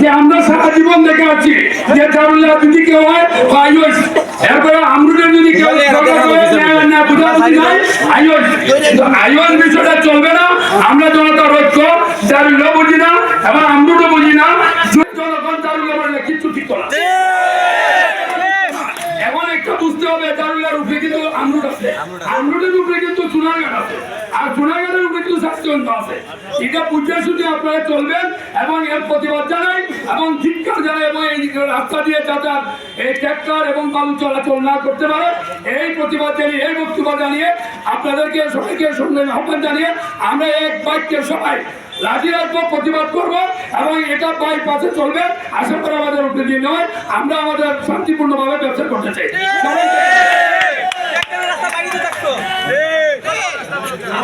যে আমরা সারা জীবন দেখে আছি যে দারুল্লাহ যদি কেউ হয় আইওস এরপরে আমরুদের যদি কেউ বিষয়টা চলবে না। আমরা জনতা ঐক্য দারুল্লাহ বুঝি না এবং বুঝি না। জনগণ দারুল্লাহ বললে কিচ্ছু ঠিক করা এখন একটা বুঝতে হবে দারুল্লার উপরে কিন্তু আমরুদ আছে। উপরে কিন্তু আছে। আর চুনারঘাটের উপরে কিন্তু স্বাস্থ্যকেন্দ্র আছে। এটা বুঝে শুধু আপনারা চলবেন এবং এর প্রতিবাদ জানাই এবং ধিক্কার জানাই এবং এই রাস্তা দিয়ে যাতে এই ট্র্যাক্টর এবং বালু চলাচল না করতে পারে। এই প্রতিবাদ জানিয়ে, এই বক্তব্য জানিয়ে আপনাদেরকে, সবাইকে সঙ্গে আহ্বান জানিয়ে আমরা এক বাক্যে সবাই রাজি রাখব, প্রতিবাদ করব এবং এটা বাইপাসে চলবে। আশা করি আমাদের উপরে নয়, আমরা আমাদের শান্তিপূর্ণভাবে ব্যবসা করতে চাই সবাইকে ধন্যবাদ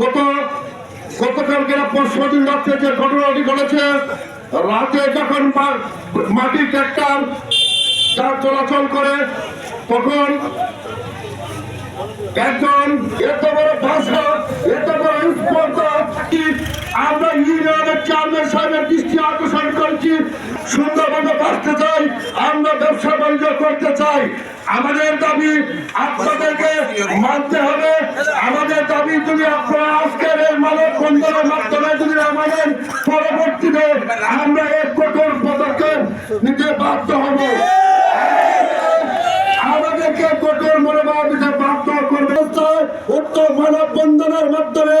গত গতকালকে যে ঘটনাটি ঘটেছে, রাতে যখন মাটির ট্রাক্টর চলাচল করে, তখন একজন এত বড় ভাষা এত বড় স্পর্ধা আমরা ইউনিয়নের চেয়ারম্যান সাহেবের দৃষ্টি আকর্ষণ করছি। সুন্দরভাবে বাঁচতে আমরা ব্যবসা বাণিজ্য করতে চাই। আমাদের দাবি আপনাদেরকে মানতে হবে। আমাদের দাবি যদি আপনারা আজকের মানব বন্ধনের মাধ্যমে যদি আমাদের পরবর্তীতে উত্তর মানব বন্ধনের মাধ্যমে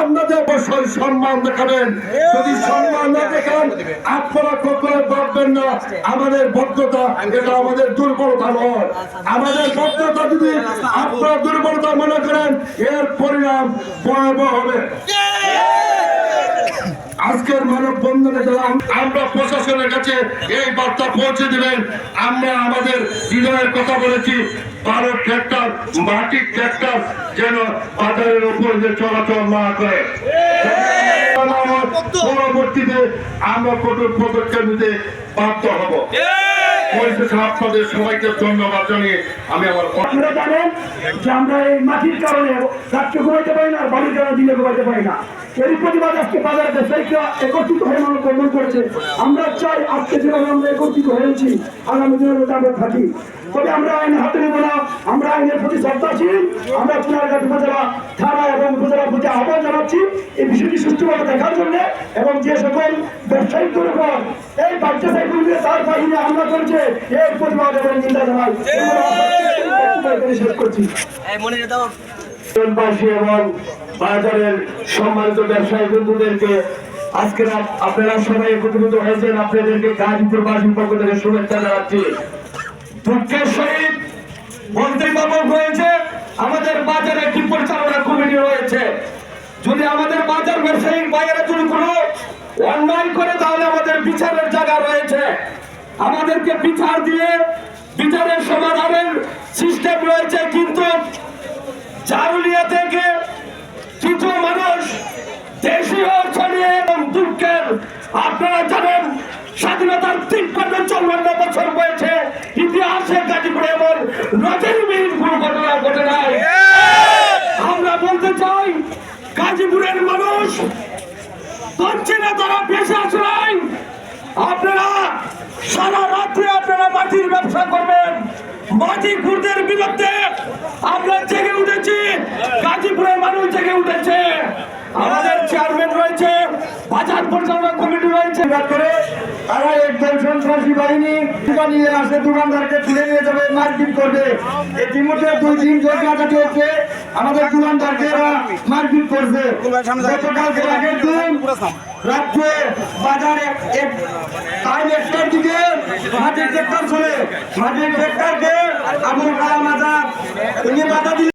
আপনাদের সম্মান দেখাবেন। যদি সম্মান না দেখান, আপনারা কখনো ভাববেন না, আমাদের বদ্ধতা এটা আমাদের দুর্বলতা নয়। আমাদের বদ্ধতা যদি আপনারা দুর্বলতা মনে করেন, এর পরিণাম ভয়াবহ হবে। আজকের মানব বন্ধনে যারা আমরা প্রশাসনের কাছে এই বার্তা পৌঁছে দিবেন। আমরা আমাদের হৃদয়ের কথা বলেছি বারো ট্র্যাক্টর মাটির ট্র্যাক্টর যেন বাজারের উপর যে চলাচল না করে। পরবর্তীতে আমরা কঠোর পদক্ষেপ নিতে বাধ্য হব। আমার মাটির কারণে পারি না পারি না। আজকে একত্রিত আমরা চাই আজকে যেভাবে আমরা একত্রিত হয়েছি আগামী দিনের আমরা থাকি। তবে আমরা আইন হাতে নেব না। আমরা আইনের প্রতি শ্রদ্ধাশীল। আমরা চুনারঘাট উপজেলা থানা এবং উপজেলা প্রতি আহ্বান জানাচ্ছি এই বিষয়টি সুষ্ঠুভাবে দেখার জন্য এবং যে সকল ব্যবসায়িকদের এই বাচ্চা সাইকেলগুলো তার বাহিনী হামলা করেছে আজকে আপনারা সবাই একত্রিত হয়েছেন আপনাদেরকে গাজীপুর বাসীর পক্ষ থেকে শুভেচ্ছা জানাচ্ছি দুঃখের সহিত হয়েছে আমাদের বাজারে একটি পরিচালনা কমিটি রয়েছে যদি আমাদের বাজার ব্যবসায়ী বাজারে যদি কোনো অন্যায় করে তাহলে আমাদের বিচারের জায়গা রয়েছে। আমাদেরকে বিচার দিয়ে বিচারের সমাধানের সিস্টেম রয়েছে, কিন্তু চারুলিয়া থেকে কিছু মানুষ দেশীয় ছড়িয়ে এবং দুঃখের আপনারা জানেন, স্বাধীনতার তিপ্পান্ন চৌন্ন বছর বয়সে ইতিহাসে গাজীপুরে এমন নজরবিহীন কোনো ঘটনা ঘটে নাই। আমরা বলতে চাই, গাজীপুরের মানুষ পাচ্ছে না তারা পেশা আসলাই আপনারা সারা রাত্রে আপনারা মাটির ব্যবসা করবেন। মাটি খুরদের বিরুদ্ধে আমরা জেগে উঠেছি। গাজীপুরের মানুষ জেগে উঠেছে। আমাদের চেয়ারম্যান রয়েছে, বাজার পরিচালনা কমিটি রয়েছে। করে একদল সন্ত্রাসী বাহিনী দোকান নিয়ে দোকানদারকে তুলে নিয়ে যাবে, মারপিট করবে। ইতিমধ্যে দুই দিন জেলকাটাটি হচ্ছে। আমাদের দোকানদারকে মারপিট করছে গতকালকে আগের দিন রাত্রে বাজারে টাইম একটার দিকে মাটির ট্রেক্টর চলে। মাটির ট্রেক্টরকে আবুল কালাম আজাদ, উনি বাধা দিলে